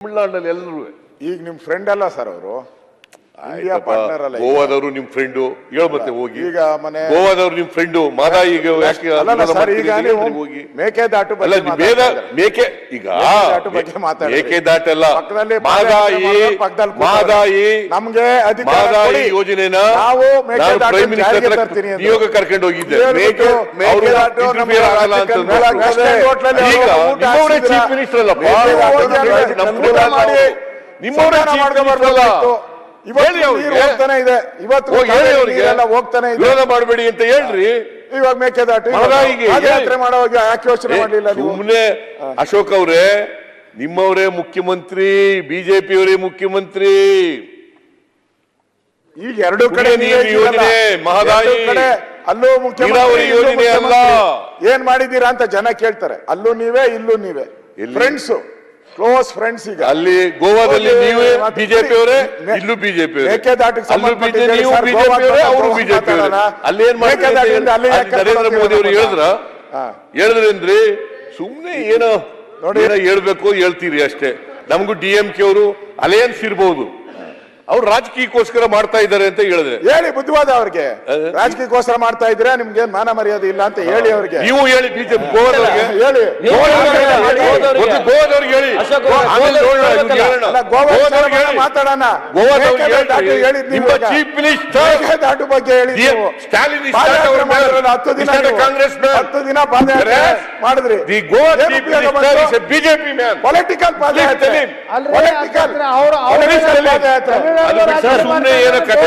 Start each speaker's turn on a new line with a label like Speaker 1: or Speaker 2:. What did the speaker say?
Speaker 1: ತಮಿಳ್ನಾಡಿನಲ್ಲಿ ಎಲ್ಲರೂ
Speaker 2: ಈಗ ನಿಮ್ಮ ಫ್ರೆಂಡ್ ಅಲ್ಲ ಸರ್ ಅವರು. ಇಂಡಿಯಾ ಪಾರ್ಟ್ನರ್ ಅಲ್ಲ
Speaker 1: ಗೋವಾದವರು ನಿಮ್ ಫ್ರೆಂಡು ಹೇಳ ಮತ್ತೆ ಹೋಗಿ.
Speaker 2: ಈಗ ಮನೆ
Speaker 1: ಗೋವಾದವರು ನಿಮ್ ಫ್ರೆಂಡು ಮಾದಾ ಈಗ? ಹೋಗಿ
Speaker 2: ಮೇಕೆದಾಟು ಇದ್ದಾರೆ.
Speaker 1: ಮೇಕೆ ಈಗ. ಮೇಕೆದಾಟೆಲ್ಲ
Speaker 2: ಪಕ್ಕದಲ್ಲಿ
Speaker 1: ಮಾದಾಯಿ
Speaker 2: ನಮ್ಗೆ
Speaker 1: ಮಾದಾಯಿ. ಯೋಜನೆನ
Speaker 2: ನಾವು
Speaker 1: ಪ್ರೈಮ್ ಮಿನಿಸ್ಟರ್ ನಿಯೋಗ ಕರ್ಕೊಂಡು ಹೋಗಿದ್ದೆ. ಚೀಫ್ ಮಿನಿಸ್ಟರ್
Speaker 2: ಅಲ್ಲ
Speaker 1: ನಿಮ್ಮವರೇ
Speaker 2: ಸಂಧಾನ ಹೋಗ್ತಾನೆ ಇದೆ. ಇವತ್ತು ಹೋಗ್ತಾನೆ ಇದೆ.
Speaker 1: ವಿರೋಧ ಮಾಡಬೇಡಿ ಅಂತ ಹೇಳ್ರಿ.
Speaker 2: ಇವಾಗ ಮೇಕೆದಾಟು ಯಾತ್ರೆ ಮಾಡುವಾಗ ಯಾಕೆ ಯೋಚನೆ ಮಾಡಲಿಲ್ಲ
Speaker 1: ಸುಮ್ಮನೆ ಅಶೋಕ್ ಅವರೇ ನಿಮ್ಮವರೇ ಮುಖ್ಯಮಂತ್ರಿ ಬಿಜೆಪಿಯವರೇ ಮುಖ್ಯಮಂತ್ರಿ.
Speaker 2: ಈಗ ಎರಡು ಕಡೆ
Speaker 1: ಯೋಜನೆ, ಮಹದಾಯಿ,
Speaker 2: ಕಡೆ ಅಲ್ಲೂ ಮುಖ್ಯಮಂತ್ರಿ
Speaker 1: ಯೋಜನೆ ಅಲ್ಲ.
Speaker 2: ಏನ್ ಮಾಡಿದೀರಾ ಅಂತ ಜನ ಕೇಳ್ತಾರೆ. ಅಲ್ಲೂ ನೀವೇ ಇಲ್ಲೂ ನೀವೇ? ಫ್ರೆಂಡ್ಸ್ ಕ್ಲೋಸ್ ಫ್ರೆಂಡ್ಸ್ ಈಗ.
Speaker 1: ಅಲ್ಲಿ ಗೋವಾದಲ್ಲಿ ನೀವೇ ಬಿಜೆಪಿ ಅವರೇ ಇಲ್ಲೂ ಬಿಜೆಪಿ ಅಲ್ಲೂ ಬಿಜೆಪಿ ನೀವು
Speaker 2: ಸರ್,
Speaker 1: ಬಿಜೆಪಿ ಅವರೇ ಬಿಜೆಪಿ ಅವರೇ. ಅಲ್ಲಿ ಏನ್ ಮಾಡ್ತಾರೆ ನರೇಂದ್ರ ಮೋದಿ ಅವರು ಹೇಳಿದ್ರ?
Speaker 2: ಹೇಳಿದ್ರಿ
Speaker 1: ಹೇಳಿದ್ರೇನ್ರಿ ಸುಮ್ನೆ ಏನೋ
Speaker 2: ನೋಡಿ.
Speaker 1: ಏನೋ ಹೇಳ್ಬೇಕು ಹೇಳ್ತೀರಿ ಅಷ್ಟೇ. ನಮಗೂ ಡಿ ಎಂ ಕೆ ಅವರು ಅಲಯನ್ಸ್ ಇರ್ಬೋದು. ಅವ್ರು ರಾಜಕೀಯಕ್ಕೋಸ್ಕರ ಮಾಡ್ತಾ ಇದ್ದಾರೆ ಅಂತ ಹೇಳಿದ್ರೆ.
Speaker 2: ಹೇಳಿ ಬುದ್ಧಿವಾದ ಅವ್ರಿಗೆ. ರಾಜಕೀಯಕ್ಕೋಸ್ಕರ ಮಾಡ್ತಾ ಇದ್ರೆ ನಿಮ್ಗೆ ಮಾನ ಮರ್ಯಾದೆ ಇಲ್ಲ ಅಂತ ಹೇಳಿ ಅವ್ರಿಗೆ.
Speaker 1: ನೀವು ಹೇಳಿ ಬಿಜೆಪಿ
Speaker 2: ಹೇಳಿ.
Speaker 1: ಒಂದು ಗೋವಾದವ್ರಿಗೆ ಹೇಳಿ.
Speaker 2: ಮಾತಾಡೋಣ.
Speaker 1: ಚೀಫ್ ಮಿನಿಸ್ಟರ್
Speaker 2: ದಾಟು ಬಗ್ಗೆ ಹೇಳಿ.
Speaker 1: ಸ್ಟಾಲಿನ್
Speaker 2: ಹತ್ತು ದಿನ
Speaker 1: ಕಾಂಗ್ರೆಸ್
Speaker 2: ಹತ್ತು ದಿನ ಪಾದಯಾತ್ರೆ ಮಾಡಿದ್ರಿ.
Speaker 1: ದಿ ಗೋವಾ ಚೀಫ್ ಮಿನಿಸ್ಟರ್
Speaker 2: ಬಂತು?
Speaker 1: Is a BJP man.
Speaker 2: Political ಪಾದಯಾತ್ರೆ ಪೊಲಿಟಿಕಲ್
Speaker 3: ಅವ್ರು- ಅವ್ರು.
Speaker 2: ಪಾದಯಾತ್ರೆ
Speaker 1: ಸುಮ್ಮನೆ ಏನು ಕಥೆ